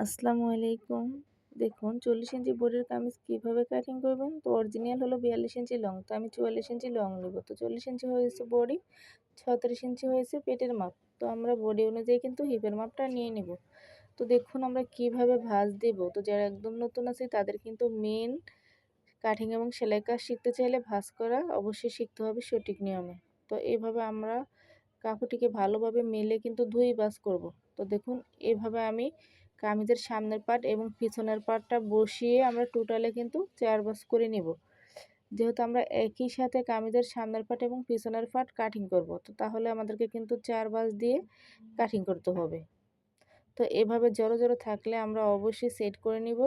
আসসালামু আলাইকুম। দেখুন, চল্লিশ ইঞ্চি বোর্ডের কামিজ কীভাবে কাটিং করবেন? তো অরিজিনাল হলো বিয়াল্লিশ ইঞ্চি লং তো আমি চুয়াল্লিশ ইঞ্চি লং নেব। তো চল্লিশ ইঞ্চি হয়েছে বডি ছত্রিশ ইঞ্চি হয়েছে পেটের মাপ। তো আমরা বডি অনুযায়ী কিন্তু হিপের মাপটা নিয়ে নিব। তো দেখুন, আমরা কীভাবে ভাঁজ দেব? তো যারা একদম নতুন আছে, তাদের কিন্তু মেন কাটিং এবং সেলাই কাজ শিখতে চাইলে ভাঁজ করা অবশ্যই শিখতে হবে সঠিক নিয়মে। তো এইভাবে আমরা কাপড়টিকে ভালোভাবে মেলে কিন্তু ধুই বাস করব। তো দেখুন, এভাবে আমি কামিজের সামনের পার্ট এবং পিছনের পার্টটা বসিয়ে আমরা টোটালে কিন্তু চার বাস করে নিব। যেহেতু আমরা একই সাথে কামিজের সামনের পার্ট এবং পিছনের পার্ট কাটিং করব, তো তাহলে আমাদেরকে কিন্তু চার বাস দিয়ে কাটিং করতে হবে। তো এভাবে জড়ো জড়ো থাকলে আমরা অবশ্যই সেট করে নিব,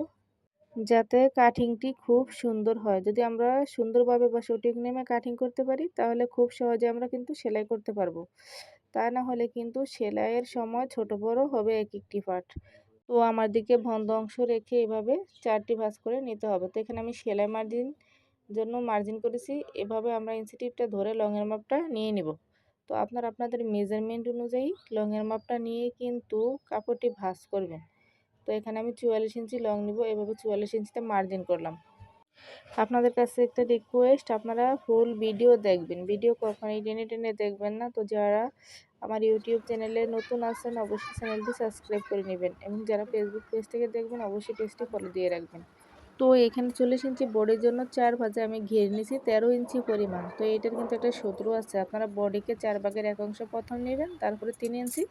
যাতে কাটিংটি খুব সুন্দর হয়। যদি আমরা সুন্দরভাবে বা সঠিক নেমে কাটিং করতে পারি, তাহলে খুব সহজে আমরা কিন্তু সেলাই করতে পারব। তা না হলে কিন্তু সেলাইয়ের সময় ছোট বড় হবে এক একটি পার্ট তো আমার দিকে বন্ধ অংশ রেখে এভাবে চারটি ভাঁজ করে নিতে হবে। তো এখানে আমি সেলাই মার্জিন জন্য মার্জিন করেছি। এভাবে আমরা ইনসিটিভটা ধরে লংয়ের মাপটা নিয়ে নিব। তো আপনার আপনাদের মেজারমেন্ট অনুযায়ী লংয়ের মাপটা নিয়ে কিন্তু কাপড়টি ভাঁজ করবেন। তো এখানে আমি চুয়াল্লিশ ইঞ্চি লং নিব। এভাবে চুয়াল্লিশ ইঞ্চিতে মার্জিন করলাম। আপনাদের কাছে একটা রিকোয়েস্ট আপনারা ফুল ভিডিও দেখবেন। ভিডিও কখনোই টেনে টেনে দেখবেন না। তো যারা আমার ইউটিউব চ্যানেলে নতুন আছেন, অবশ্যই চ্যানেলটি সাবস্ক্রাইব করে নেবেন এবং যারা ফেসবুক পেজ থেকে দেখবেন, অবশ্যই পেজটি ফলো দিয়ে রাখবেন। তো এখানে চল্লিশ ইঞ্চি বডির জন্য চার ভাজে আমি ঘিরে নিয়েছি, তেরো ইঞ্চি পরিমাণ। তো এটার কিন্তু একটা শত্রু আছে। আপনারা বডিকে চার ভাগের এক অংশ প্রথম নেবেন, তারপরে তিন ইঞ্চি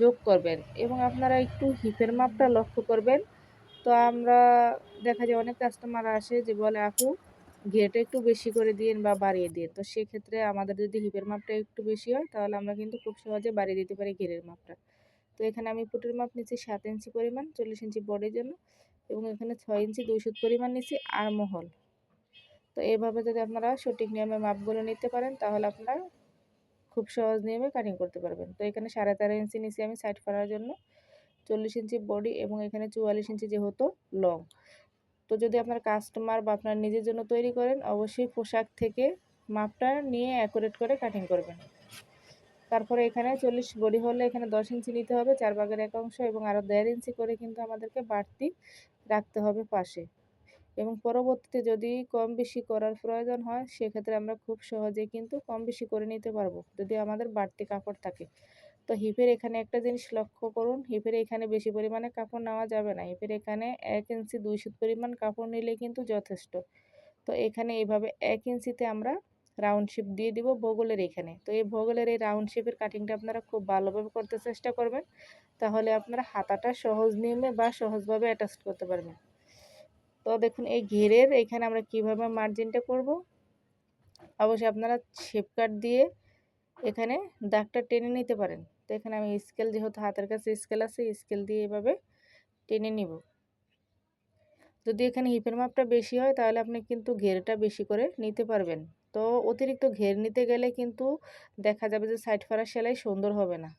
যোগ করবেন এবং আপনারা একটু হিপের মাপটা লক্ষ্য করবেন। তো আমরা দেখা যায় অনেক কাস্টমার আসে যে বলে, আপু ঘিরেটা একটু বেশি করে দিন বা বাড়িয়ে দিন তো সেক্ষেত্রে আমাদের যদি হিপের মাপটা একটু বেশি হয়, তাহলে আমরা কিন্তু খুব সহজে বাড়িয়ে দিতে পারি ঘিরের মাপটা। তো এখানে আমি ফুটের মাপ নিচ্ছি সাত ইঞ্চি পরিমাণ, চল্লিশ ইঞ্চি বডির জন্য, এবং এখানে ছয় ইঞ্চি দুই দুইশো পরিমাণ নিচ্ছি আর মহল। তো এইভাবে যদি আপনারা সঠিক নিয়মে মাপগুলো নিতে পারেন, তাহলে আপনারা খুব সহজ নিয়মে কাটিং করতে পারবেন। তো এখানে সাড়ে তেরো ইঞ্চি নিচ্ছি আমি সাইড করার জন্য। চল্লিশ ইঞ্চি বডি এবং এখানে চুয়াল্লিশ ইঞ্চি যেহেতু লং তো যদি আপনার কাস্টমার বা আপনার নিজের জন্য তৈরি করেন, অবশ্যই পোশাক থেকে মাপটা নিয়ে অ্যাকুরেট করে কাটিং করবেন। তারপরে এখানে চল্লিশ বডি হলে এখানে দশ ইঞ্চি নিতে হবে, চার বাগের এক অংশ এবং আরও দেড় ইঞ্চি করে কিন্তু আমাদেরকে বাড়তি রাখতে হবে পাশে। এবং পরবর্তীতে যদি কম বেশি করার প্রয়োজন হয়, সেক্ষেত্রে আমরা খুব সহজে কিন্তু কম বেশি করে নিতে পারব, যদি আমাদের বাড়তি কাপড় থাকে। তো হিপের এখানে একটা জিনিস লক্ষ্য করুন, হিপের এখানে বেশি পরিমাণে কাপড় নেওয়া যাবে না। হিপের এখানে এক ইঞ্চি দুইশো পরিমাণ কাপড় নিলে কিন্তু যথেষ্ট। তো এখানে এইভাবে এক ইঞ্চিতে আমরা রাউন্ড শেপ দিয়ে দিব ভূগোলের এখানে। তো এই ভূগোলের এই রাউন্ড শেপের কাটিংটা আপনারা খুব ভালোভাবে করতে চেষ্টা করবেন। তাহলে আপনারা হাতাটা সহজ নিয়মে বা সহজভাবে অ্যাটাচ করতে পারবেন। তো দেখুন, এই ঘেরের এখানে আমরা কীভাবে মার্জিনটা করব? অবশ্যই আপনারা শেপ কাট দিয়ে এখানে দাগটা টেনে নিতে পারেন। তো এখানে আমি স্কেল যেহেতু হাতের কাছে স্কেল আছে স্কেল দিয়ে এভাবে টেনে নিব। যদি এখানে হিপের মাপটা বেশি হয়, তাহলে আপনি কিন্তু ঘেরটা বেশি করে নিতে পারবেন। তো অতিরিক্ত ঘের নিতে গেলে কিন্তু দেখা যাবে যে সাইড ফারা সেলাই সুন্দর হবে না।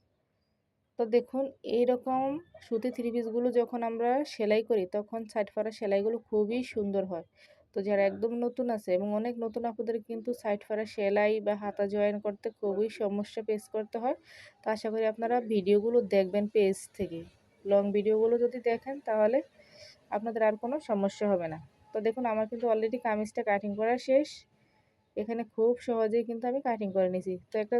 তো দেখুন এই রকম সুতি থ্রি পিসগুলো যখন আমরা সেলাই করি, তখন সাইড ফারা সেলাইগুলো খুবই সুন্দর হয়। তো যারা একদম নতুন আছে এবং অনেক নতুন আপুদের কিন্তু সাইড ফাড়া সেলাই বা হাতা জয়েন করতে খুবই সমস্যা ফেস করতে হয়। তো আশা করি আপনারা ভিডিওগুলো দেখবেন পেজ থেকে। লং ভিডিওগুলো যদি দেখেন তাহলে আপনাদের আর কোনো সমস্যা হবে না। তো দেখুন আমার কিন্তু অলরেডি কামিজটা কাটিং করা শেষ। এখানে খুব সহজেই কিন্তু আমি কাটিং করে নিয়েছি তো একটা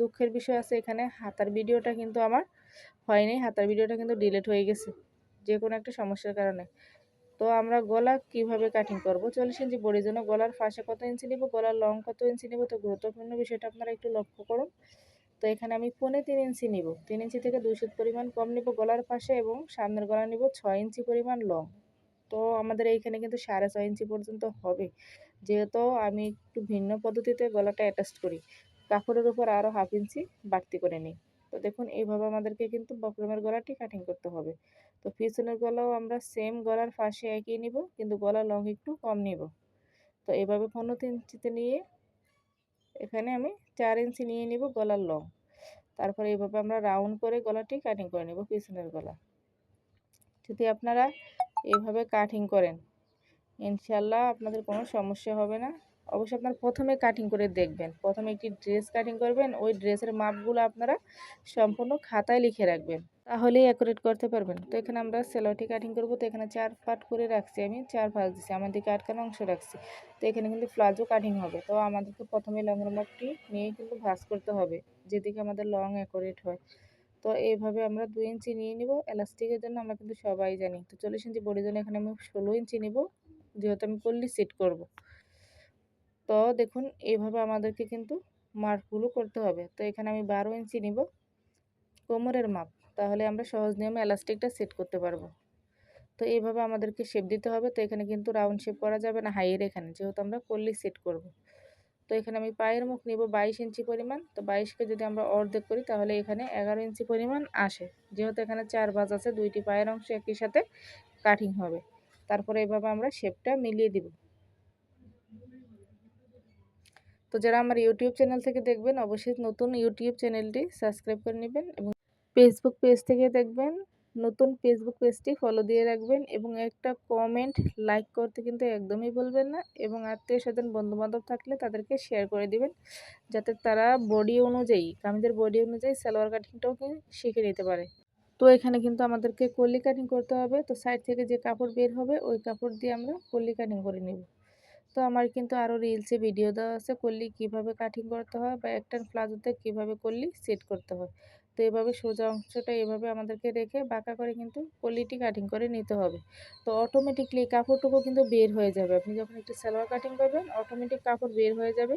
দুঃখের বিষয় আছে এখানে হাতার ভিডিওটা কিন্তু আমার হয়নি হাতার ভিডিওটা কিন্তু ডিলেট হয়ে গেছে। যে কোনো একটা সমস্যার কারণে। তো আমরা গলা কীভাবে কাটিং করব? চল্লিশ ইঞ্চি বডির জন্য গলার ফাঁসে কত ইঞ্চি নিব? গলার লং কত ইঞ্চি নিব? তো গুরুত্বপূর্ণ বিষয়টা আপনারা একটু লক্ষ্য করুন। তো এখানে আমি পনে তিন ইঞ্চি নিব। তিন ইঞ্চি থেকে দুইশো পরিমাণ কম নিব গলার পাশে এবং সামনের গলা নিব ছয় ইঞ্চি পরিমাণ লং তো আমাদের এইখানে কিন্তু সাড়ে ছয় ইঞ্চি পর্যন্ত হবে। যেহেতু আমি একটু ভিন্ন পদ্ধতিতে গলাটা অ্যাটাচ করি। কাপড়ের উপর আরও হাফ ইঞ্চি বাড়তি করে নিই। তো দেখুন, এইভাবে আমাদেরকে কিন্তু বক্রমের গলাটি কাটিং করতে হবে। তো পিছনের গলাও আমরা সেম গলার ফাঁসে একই নিব, কিন্তু গলা লং একটু কম নিব। তো এভাবে পনেরো ইঞ্চিতে নিয়ে এখানে আমি চার ইঞ্চি নিয়ে নিব গলার লং তারপরে এইভাবে আমরা রাউন্ড করে গলাটি কাটিং করে নেব পিছনের গলা। যদি আপনারা এইভাবে কাটিং করেন ইনশাল্লাহ আপনাদের কোনো সমস্যা হবে না। অবশ্যই আপনারা প্রথমে কাটিং করে দেখবেন। প্রথমে একটি ড্রেস কাটিং করবেন, ওই ড্রেসের মাপগুলো আপনারা সম্পূর্ণ খাতায় লিখে রাখবেন। তাহলেই অ্যাকুরেট করতে পারবেন। তো এখানে আমরা সেলোটি কাটিং করব, তো এখানে চার পাট করে রাখছি আমি, চার ভাঁজ দিচ্ছি আমাদেরকে আটকানো অংশ রাখছি। তো এখানে কিন্তু প্লাজো কাটিং হবে। তো আমাদেরকে প্রথমে লংয়ের মাপটি নিয়ে কিন্তু ভাঁজ করতে হবে, যেদিকে আমাদের লং অ্যাকুরেট হয়। তো এইভাবে আমরা দুই ইঞ্চি নিয়ে নিব। এলাস্টিকের জন্য আমরা কিন্তু সবাই জানি। তো চল্লিশ ইঞ্চি বডির জন্য এখানে আমি ষোলো ইঞ্চি নিব। যেহেতু আমি পল্লি সেট করব। তো দেখুন এইভাবে আমাদেরকে কিন্তু মার্কগুলো করতে হবে। তো এখানে আমি বারো ইঞ্চি নিব কোমরের মাপ। তাহলে আমরা সহজ নিয়মে এলাস্টিকটা সেট করতে পারব। তো এইভাবে আমাদেরকে শেপ দিতে হবে। তো এখানে কিন্তু রাউন্ড শেপ করা যাবে না হাইয়ের এখানে। যেহেতু আমরা পল্লি সেট করব। তো এখানে আমি পায়ের মুখ নিব বাইশ ইঞ্চি পরিমাণ। তো বাইশকে যদি আমরা অর্ধেক করি, তাহলে এখানে এগারো ইঞ্চি পরিমাণ আসে। যেহেতু এখানে চার বাজ আছে, দুইটি পায়ের অংশ একই সাথে কাটিং হবে। তারপরে এভাবে আমরা শেপটা মিলিয়ে দিব। তো যারা আমার ইউটিউব চ্যানেল থেকে দেখবেন, অবশ্যই নতুন ইউটিউব চ্যানেলটি সাবস্ক্রাইব করে নেবেন এবং ফেসবুক পেজ থেকে দেখবেন। নতুন ফেসবুক পেজটি ফলো দিয়ে রাখবেন এবং একটা কমেন্ট লাইক করতে কিন্তু একদমই বলবেন না এবং আত্মীয় স্বজন বন্ধুবান্ধব থাকলে তাদেরকে শেয়ার করে দিবেন, যাতে তারা বডি অনুযায়ী কামিজের বডি অনুযায়ী সালোয়ার কাটিংটাও শিখে নিতে পারে। তো এখানে কিন্তু আমাদেরকে কলি কাটিং করতে হবে। তো সাইড থেকে যে কাপড় বের হবে, ওই কাপড় দিয়ে আমরা কলি কাটিং করে নেব। তো আমার কিন্তু আরও রিলসে ভিডিও দেওয়া আছে, করলি কীভাবে কাটিং করতে হয় বা একটা প্লাজোতে কীভাবে করলি সেট করতে হয়। তো এভাবে সোজা অংশটা এভাবে আমাদেরকে রেখে বাঁকা করে কিন্তু কলিটি কাটিং করে নিতে হবে। তো অটোমেটিকলি কাপড়টুকু কিন্তু বের হয়ে যাবে। আপনি যখন একটু সালোয়ার কাটিং করবেন অটোমেটিক কাপড় বের হয়ে যাবে।